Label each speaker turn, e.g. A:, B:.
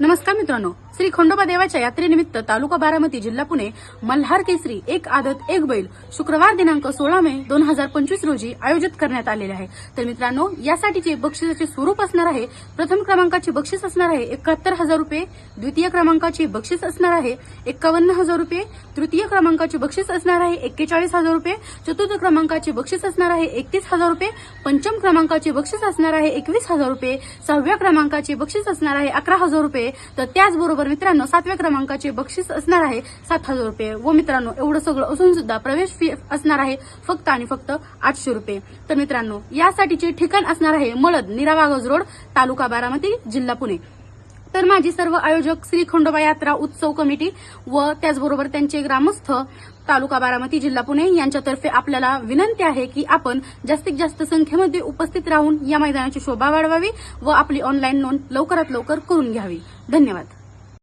A: नमस्कार मित्रांनो. श्री खंडोबा देवाच्या यात्रेनिमित्त तालुका बारामती जिल्हा पुणे मल्हार केसरी एक आदत एक बैल शुक्रवार दिनांक सोळा मे दोन हजार पंचवीस रोजी आयोजित करण्यात आलेले आहे. तर मित्रांनो यासाठीचे बक्षिसाचे स्वरूप असणार आहे. प्रथम क्रमांकाचे बक्षीस असणार आहे एकाहत्तर हजार रुपये. द्वितीय क्रमांकाचे बक्षीस असणार आहे एकावन्न हजार रुपये. तृतीय क्रमांकाचे बक्षीस असणार आहे एक्केचाळीस हजार रुपये. चतुर्थ क्रमांकाचे बक्षीस असणार आहे एकतीस हजार रुपये. पंचम क्रमांकाचे बक्षीस असणार आहे एकवीस हजार रुपये. सहाव्या क्रमांकाचे बक्षीस असणार आहे अकरा हजार रुपये. तर त्याचबरोबर मित्रांनो सातव्या क्रमांकाचे बक्षीस असणार आहे सात हजार रुपये. व मित्रांनो एवढं सगळं असून सुद्धा प्रवेश फी असणार आहे फक्त आणि फक्त आठशे रुपये. तर मित्रांनो यासाठीचे ठिकाण असणार आहे मळद निरावागज रोड तालुका बारामती जिल्हा पुणे. तर माझी सर्व आयोजक श्री खंडोबा यात्रा उत्सव कमिटी व त्याचबरोबर त्यांचे ग्रामस्थ तालुका बारामती जिल्हा पुणे यांच्यातर्फे आपल्याला विनंती आहे की आपण जास्तीत जास्त संख्येमध्ये उपस्थित राहून या मैदानाची शोभा वाढवावी व आपली ऑनलाईन नोंद लवकरात लवकर करून घ्यावी. धन्यवाद.